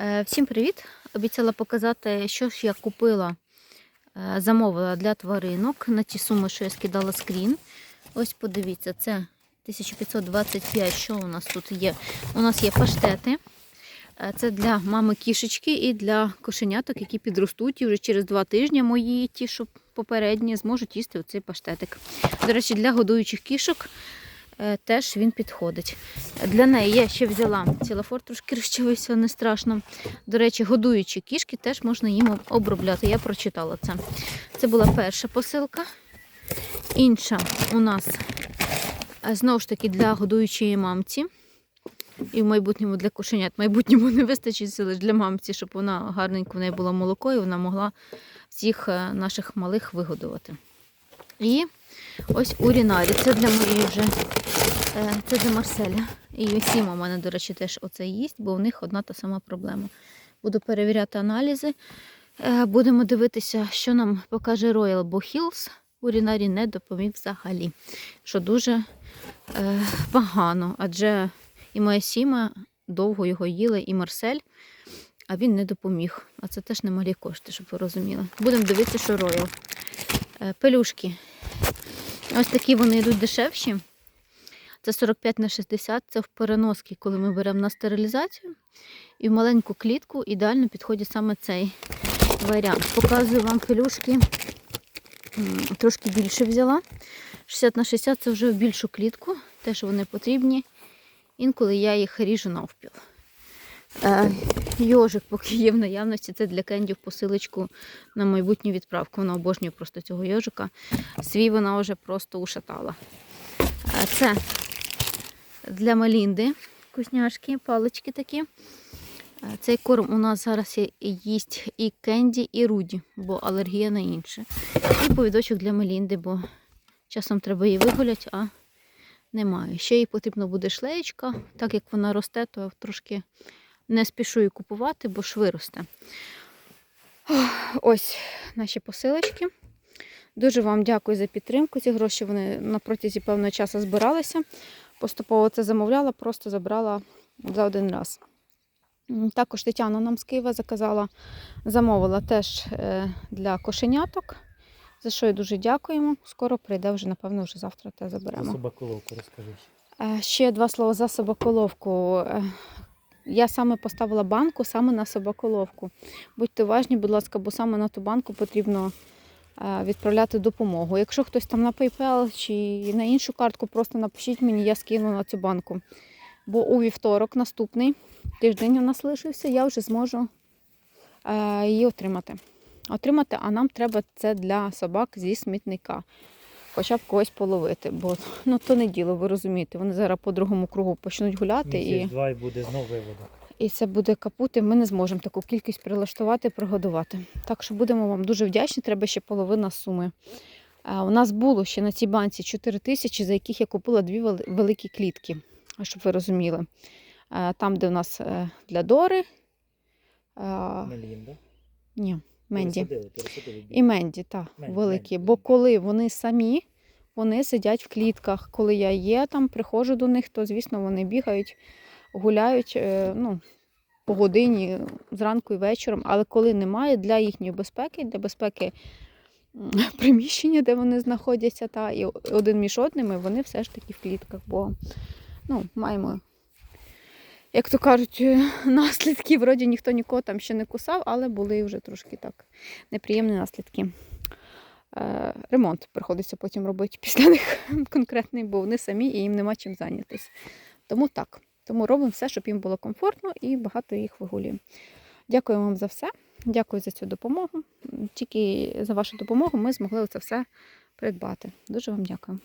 Е, Всім привіт! Обіцяла показати, що ж я купила, е, замовила для тваринок на ті суми, що я скидала скрін. Ось подивіться, це 1525, що у нас тут є. У нас є паштети. Е, Це для мами кішечки і для кошеняток, які підростуть. І вже через два тижні мої ті, що попередні, зможуть їсти оцей паштетик. До речі, для годуючих кішок теж він підходить. Для неї я ще взяла цілофор, трошки розчавився, не страшно. До речі, годуючі кішки теж можна їм обробляти. Я прочитала це. Це була перша посилка. Інша у нас е, знову ж таки для годуючої мамці. І в майбутньому для кошенят. В майбутньому не вистачить сили для мамці, щоб вона гарненько в неї було молоко, і вона могла всіх е, наших малих вигодувати. І ось урінарі. Це для моєї вже Е, Це для Марселя. І Сіма у мене, до речі, теж оце їсть, бо в них одна та сама проблема. Буду перевіряти аналізи. Е, Будемо дивитися, що нам покаже Royal бо Hills. Урінарі не допоміг взагалі, що дуже е, погано, адже і моя Сіма довго його їла, і Марсель, а він не допоміг. А це теж немалі кошти, щоб ви розуміли. Будемо дивитися, що Royal. Е, Пелюшки. Ось такі вони йдуть дешевші. Це 45 на 60, це в переноски, коли ми беремо на стерилізацію. І в маленьку клітку ідеально підходить саме цей варіант. Показую вам пелюшки. Трошки більше взяла. 60 на 60 це вже в більшу клітку, те, що вони потрібні. Інколи я їх ріжу навпіл. Е, Йожик, поки є в наявності, це для Кенді в посилочку на майбутню відправку. Вона обожнює просто цього йожика. Свій вона вже просто ушатала. Е, Це для Малінди вкусняшки, палички такі. Е, Цей корм у нас зараз їсть і Кенді, і Руді, бо алергія на інше. І повідочок для Мелінди, бо часом треба її вигуляти, а немає. Ще їй потрібно буде шлеєчка, так як вона росте, то трошки не спішу її купувати, бо ж виросте. Ось наші посилочки. Дуже вам дякую за підтримку. Ці гроші вони на протязі певного часу збиралися. Поступово це замовляла, просто забрала за один раз. Також Тетяна нам з Києва заказала, замовила теж е, для кошеняток, за що їй дуже дякуємо. Скоро прийде вже, напевно, вже завтра те заберемо. Собаколовку розкажи. Е, Ще два слова за собаколовку. Я саме поставила банку саме на собаколовку. Будьте уважні, будь ласка, бо саме на ту банку потрібно е, відправляти допомогу. Якщо хтось там на PayPal чи на іншу картку, просто напишіть мені, я скину на цю банку. Бо у вівторок наступний тиждень у нас лишився, я вже зможу е, її отримати. Отримати, а нам треба це для собак зі смітника. Хоча б когось половити, бо ну, то не діло, ви розумієте. Вони зараз по другому кругу почнуть гуляти і, два і буде знов виводок. і це буде капут, і ми не зможемо таку кількість прилаштувати, прогодувати. Так що будемо вам дуже вдячні, треба ще половина суми. А, у нас було ще на цій банці 4 тисячі, за яких я купила дві великі клітки, щоб ви розуміли. Там, де у нас е, для Дори, Мелінда. ні, Менді. Пересадили, пересадили. І Менді, так, Менді, великі. Менді. Бо коли вони самі, вони сидять в клітках. Коли я є там, приходжу до них, то звісно вони бігають, гуляють е, ну, по годині зранку і вечором. Але коли немає для їхньої безпеки, для безпеки приміщення, де вони знаходяться, та і один між одними, вони все ж таки в клітках. Бо ну, маємо. Як то кажуть, е, наслідки, вроді ніхто нікого там ще не кусав, але були вже трошки так неприємні наслідки. Е, Ремонт приходиться потім робити після них конкретний, бо вони самі і їм нема чим зайнятися. Тому так. Тому робимо все, щоб їм було комфортно і багато їх вигулюємо. Дякую вам за все. Дякую за цю допомогу. Тільки за вашу допомогу ми змогли це все придбати. Дуже вам дякую.